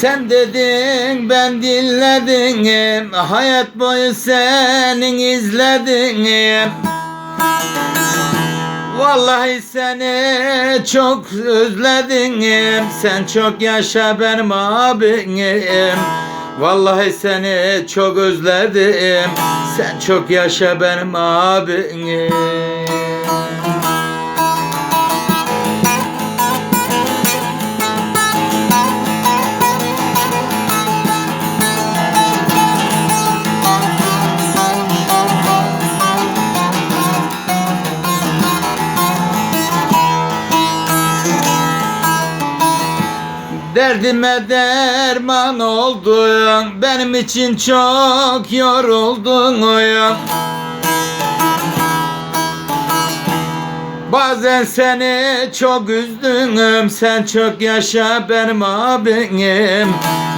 Sen dedin ben dinledim. Hayat boyu senin izledim. Vallahi seni çok özledim. Sen çok yaşa benim abim. Vallahi seni çok özledim. Sen çok yaşa benim abim Derdime derman oldun Benim için çok yoruldun Bazen seni çok üzdüm Sen çok yaşa benim abim.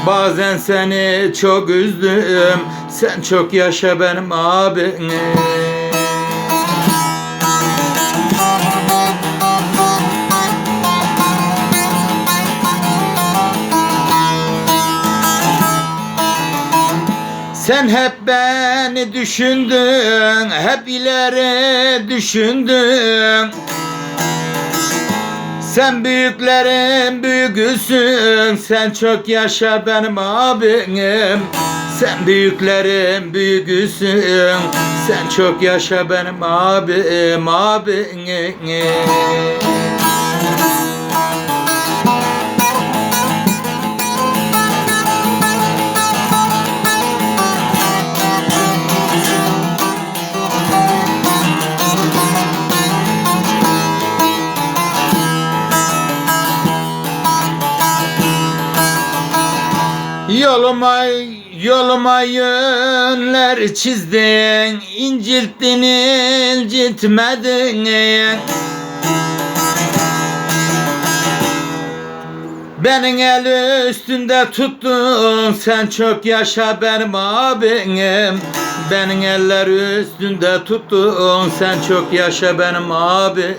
Bazen seni çok üzdüm Sen çok yaşa benim abim Sen hep beni düşündün, hep ileri düşündün. Sen büyüklerin büyüğüsün, sen çok yaşa benim abim. Sen büyüklerin büyüğüsün, sen çok yaşa benim abim, abim. Yoluma yoluma yönler çizdin incilttin inciltmedin. Benim el üstünde tuttun sen çok yaşa benim abim. Benim eller üstünde tuttun sen çok yaşa benim abim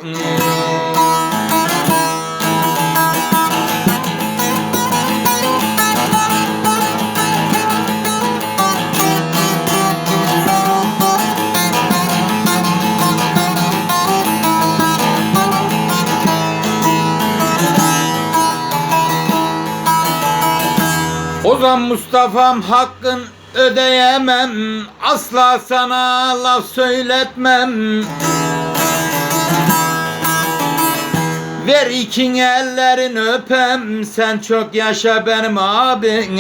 Ozan Mustafa'm hakkın ödeyemem. Asla sana laf söyletmem. Ver ikin ellerin öpem. Sen çok yaşa benim abim.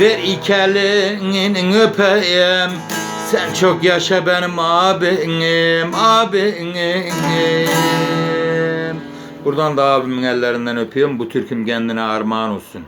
Ver iki elinin öpeyim. Sen çok yaşa benim abim Abim. Buradan da abimin ellerinden öpüyorum. Bu türküm kendine armağan olsun